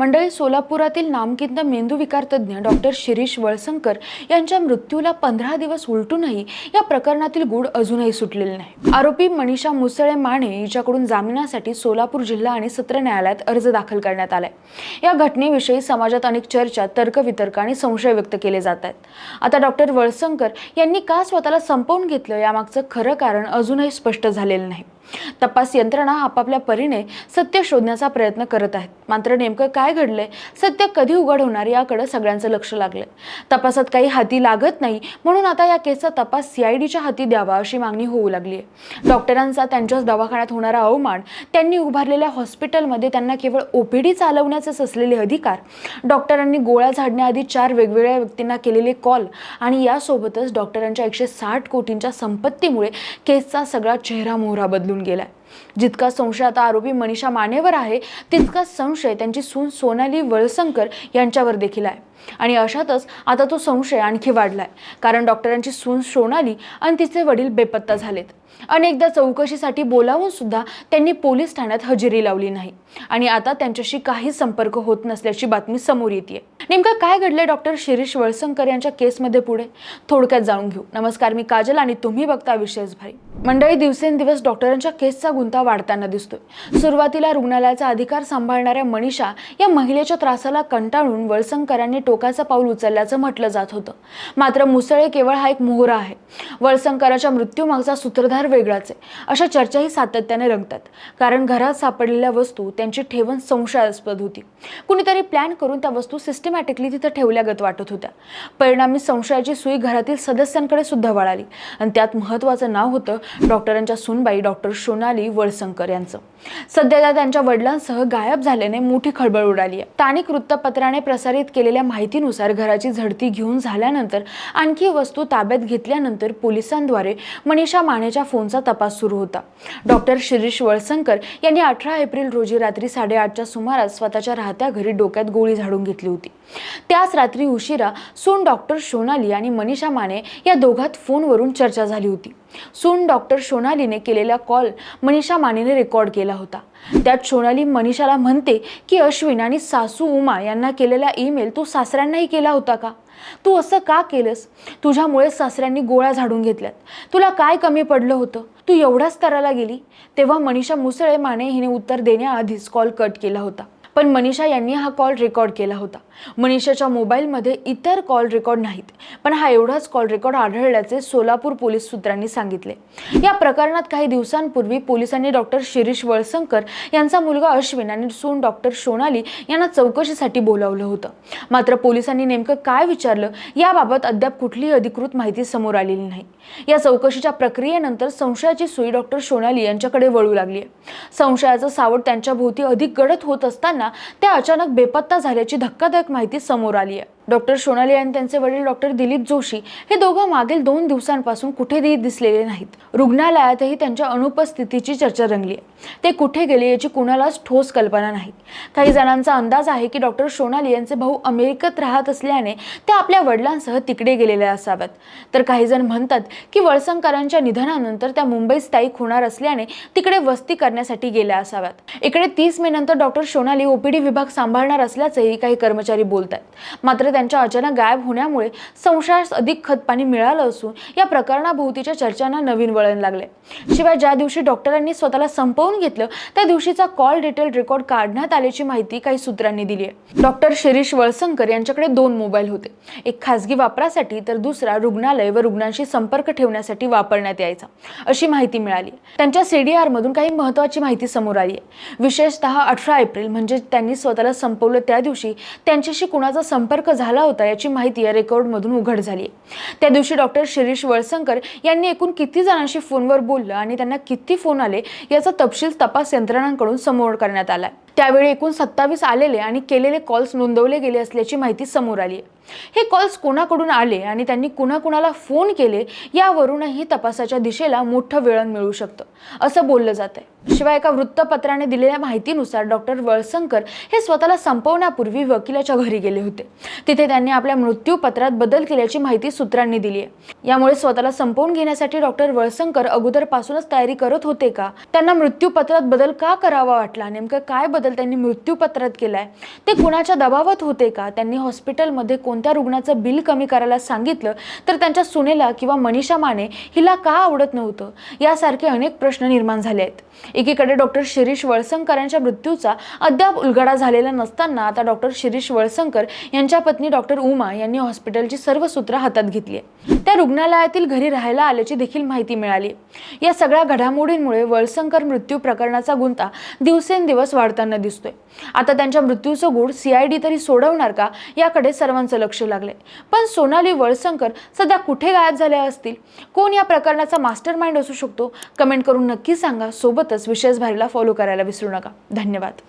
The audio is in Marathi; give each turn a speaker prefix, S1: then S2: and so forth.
S1: मंडळी सोलापुरातील नामकिंद मेंदूविकार तज्ज्ञ डॉक्टर शिरीष वळसंकर यांच्या मृत्यूला पंधरा दिवस उलटूनही या प्रकरणातील गूढ अजूनही सुटलेले नाही. आरोपी मनीषा मुसळे माने हिच्याकडून जामिनासाठी सोलापूर जिल्हा आणि सत्र न्यायालयात अर्ज दाखल करण्यात आलाय. या घटनेविषयी समाजात अनेक चर्चा तर्कवितर्क आणि संशय व्यक्त केले जात आहेत. आता डॉक्टर वळसंकर यांनी का स्वतःला संपवून घेतलं यामागचं खरं कारण अजूनही स्पष्ट झालेलं नाही. तपास यंत्रणा आपापल्या परीने सत्य शोधण्याचा प्रयत्न करत आहेत. मात्र नेमकं काय घडलंय? सत्य कधी उघड होणार याकडे सगळ्यांचं लक्ष लागलंय. तपासात काही हाती लागत नाही म्हणून आता या केसचा तपास सीआयडीच्या हाती द्यावा अशी मागणी होऊ लागली आहे डॉक्टरांचा त्यांच्याच दवाखान्यात होणारा अवमान त्यांनी उभारलेल्या हॉस्पिटलमध्ये त्यांना केवळ ओपीडी चालवण्याचेच असलेले अधिकार डॉक्टरांनी गोळ्या झाडण्याआधी चार वेगवेगळ्या व्यक्तींना केलेले कॉल आणि यासोबतच डॉक्टरांच्या एकशे साठ कोटींच्या संपत्तीमुळे केसचा सगळा चेहरा मोहरा बदलून गेलाय. जितका संशय आता आरोपी मनीषा मानेवर आहे तितका संशय त्यांची सून सोनाली वळसंकर यांच्यावर देखील आहे. आणि अशातच आता तो संशय आणखी वाढलाय. कारण डॉक्टरांची सून सोनाली आणि तिचे वडील बेपत्ता झालेत. अनेकदा चौकशीसाठी बोलावून सुद्धा त्यांनी पोलीस ठाण्यात हजेरी लावली नाही. आणि आता त्यांच्याशी काही संपर्क होत नसल्याची बातमी समोर येते नेमकं काय घडलंय डॉक्टर शिरीष वळसंकर यांच्या केसमध्ये पुढे? थोडक्यात जाणून घेऊ. नमस्कार मी काजल आणि तुम्ही बघता विशेष भाई मंडळी दिवसेंदिवस डॉक्टरांच्या केसचा गुंता वाढताना दिसतोय. सुरुवातीला रुग्णालयाचा अधिकार सांभाळणाऱ्या मनीषा या महिलेच्या त्रासाला कंटाळून वळसंकरांनी टोकाचं पाऊल उचलल्याचं म्हटलं जात होतं. मात्र मुसळे केवळ हा एक मोहरा आहे. वळसंकराच्या मृत्यूमागचा सूत्रधार वेगळाच आहे. अशा चर्चाही सातत्याने रंगतात. कारण घरात सापडलेल्या वस्तू त्यांची ठेवण संशयास्पद होती. कुणीतरी प्लॅन करून त्या वस्तू सिस्टमॅटिकली तिथं ठेवल्यागत वाटत होत्या. परिणामी संशयाची सुई घरातील सदस्यांकडे सुद्धा वळाली. आणि त्यात महत्त्वाचं नाव होतं डॉक्टरांच्या सुनबाई डॉक्टर सोनाली वळसंकर यांचं. सध्या त्या त्यांच्या वडिलांसह गायब झाल्याने मोठी खळबळ उडाली आहे. स्थानिक वृत्तपत्राने प्रसारित केलेल्या माहितीनुसार घराची झडती घेऊन झाल्यानंतर आणखी वस्तू ताब्यात घेतल्यानंतर पोलिसांद्वारे मनीषा मानेच्या फोनचा तपास सुरू होता. डॉक्टर शिरीष वळसंकर यांनी अठरा एप्रिल रोजी रात्री साडेआठच्या सुमारास स्वतःच्या राहत्या घरी डोक्यात गोळी झाडून घेतली होती. त्याच रात्री उशिरा सून डॉक्टर सोनाली आणि मनीषा माने या दोघात फोनवरून चर्चा झाली होती. सून डॉक्टर सोनालीने केलेला कॉल मनीषा मानेने रेकॉर्ड केला होता. त्यात सोनाली मनीषाला म्हणते की अश्विन आणि सासू उमा यांना केलेला ईमेल तू सासऱ्यांनाही केला होता का? तू असं का केलंस? तुझ्यामुळे सासऱ्यांनी गोळ्या झाडून घेतल्यात. तुला काय कमी पडलं होतं? तू एवढ्याच स्तराला गेली तेव्हा मनीषा मुसळे माने हिने उत्तर देण्याआधीच कॉल कट केला होता. पण मनीषा यांनी हा कॉल रेकॉर्ड केला होता. मनीषाच्या मोबाईलमध्ये इतर कॉल रेकॉर्ड नाहीत पण हा एवढाच कॉल रेकॉर्ड आढळल्याचे सोलापूर पोलीस सूत्रांनी सांगितले. या प्रकरणात काही दिवसांपूर्वी पोलिसांनी डॉक्टर शिरीष वळसंकर यांचा मुलगा अश्विन आणि सून डॉक्टर सोनाली यांना चौकशीसाठी बोलावलं होतं. मात्र पोलिसांनी नेमकं काय विचारलं याबाबत अद्याप कुठलीही अधिकृत माहिती समोर आलेली नाही. या चौकशीच्या प्रक्रियेनंतर संशयाची सुई डॉक्टर सोनाली यांच्याकडे वळू लागली आहे संशयाचं सावट त्यांच्या भोवती अधिक गडद होत असताना त्या अचानक बेपत्ता झाल्याची धक्कादायक माहिती समोर आली आहे. डॉक्टर सोनाली आणि त्यांचे वडील डॉक्टर दिलीप जोशी हे दोघं मागील दोन दिवसांपासून कुठेही दिसलेले नाहीत. रुग्णालयातही त्यांच्या अनुपस्थितीची चर्चा रंगली आहे. ते कुठे गेले याची कुणालाच ठोस कल्पना नाही काही जणांचा अंदाज आहे की डॉक्टर सोनाली यांचे भाऊ अमेरिकेत राहत असल्याने ते आपल्या वडिलांसह तिकडे गेलेले असाव्यात. तर काही जण म्हणतात की वळसंकरांच्या निधनानंतर त्या मुंबईत स्थायिक होणार असल्याने तिकडे वस्ती करण्यासाठी गेल्या असाव्यात. इकडे तीस मे नंतर डॉक्टर सोनाली ओपीडी विभाग सांभाळणार असल्याचंही काही कर्मचारी बोलत आहेत मात्र त्यांच्या अचानक गायब होण्यामुळे संशयास अधिक खतपाणी मिळालं असून या प्रकरणाभोवतीच्या चर्चांना नवीन वळण लागले. शिवाय ज्या दिवशी डॉक्टरांनी स्वतःला संपवून घेतलं त्या दिवशीचा कॉल डिटेल रेकॉर्ड काढण्यात आल्याची माहिती काही सूत्रांनी दिली आहे. डॉक्टर शिरीष वळसंकर यांच्याकडे दोन मोबाईल होते. एक खासगी वापरासाठी तर दुसरा रुग्णालय व रुग्णांशी संपर्क ठेवण्यासाठी वापरण्यात यायचा अशी माहिती मिळाली. त्यांच्या सीडीआर मधून काही महत्वाची माहिती समोर आली आहे. विशेषतः अठरा एप्रिल म्हणजे त्यांनी स्वतःला संपवलं त्या दिवशी त्यांच्याशी कुणाचा संपर्क झाला होता याची माहिती या रेकॉर्डमधून उघड झाली त्या दिवशी डॉक्टर शिरीष वळसंकर यांनी एकूण किती जणांशी फोनवर बोललं आणि त्यांना किती फोन आले याचा तपशील तपास यंत्रणांकडून समोर करण्यात आलाय. त्यावेळी एकूण सत्तावीस आलेले आणि केलेले कॉल्स नोंदवले गेले असल्याची माहिती समोर आली आहे. हे कॉल्स कोणाकडून आले आणि त्यांनी कुणाकुणाला फोन केले यावरूनही तपासाच्या दिशेला मोठं वेळण मिळू शकतं असं बोललं जात आहे. शिवाय एका वृत्तपत्राने दिलेल्या माहितीनुसार डॉक्टर वळसंकर हे स्वतःला संपवण्यापूर्वी वकिलाच्या घरी गेले होते. तिथे त्यांनी आपल्या मृत्यूपत्रात बदल केल्याची माहिती सूत्रांनी दिली आहे. यामुळे स्वतःला संपवून घेण्यासाठी डॉक्टर वळसंकर अगोदरपासूनच तयारी करत होते का? त्यांना मृत्यूपत्रात बदल का करावा वाटला? नेमकं काय बदल त्यांनी मृत्यूपत्रात केलाय? ते कुणाच्या दबावात होते का? त्यांनी हॉस्पिटलमध्ये कोणत्या रुग्णाचं बिल कमी करायला सांगितलं? तर त्यांच्या सुनेला किंवा मनीषा माने हिला का आवडत नव्हतं? यासारखे अनेक प्रश्न निर्माण झाले आहेत. एकीकडे डॉक्टर शिरीष वळसंकर यांच्या मृत्यूचा अद्याप उलगडा झालेला नसताना आता डॉक्टर शिरीष वळसंकर यांच्या पत्नी डॉक्टर उमा यांनी हॉस्पिटलची सर्व सूत्र हातात घेतली आहे. त्या रुग्णालयातील घरी राहायला आल्याची देखील माहिती मिळाली. या सगळ्या घडामोडींमुळे वळसंकर मृत्यू प्रकरणाचा गुंता दिवसेंदिवस वाढताना दिसतोय. आता त्यांच्या मृत्यूचं गूढ सीआयडी तरी सोडवणार का याकडे सर्वांचं लक्ष लागले पण सोनाली वळसंकर सध्या कुठे गायब झाल्या असतील? कोण या प्रकरणाचा मास्टर माइंड असू शकतो? कमेंट करून नक्की सांगा. सोबतच विशेष भारीला फॉलो करायला विसरू नका. धन्यवाद.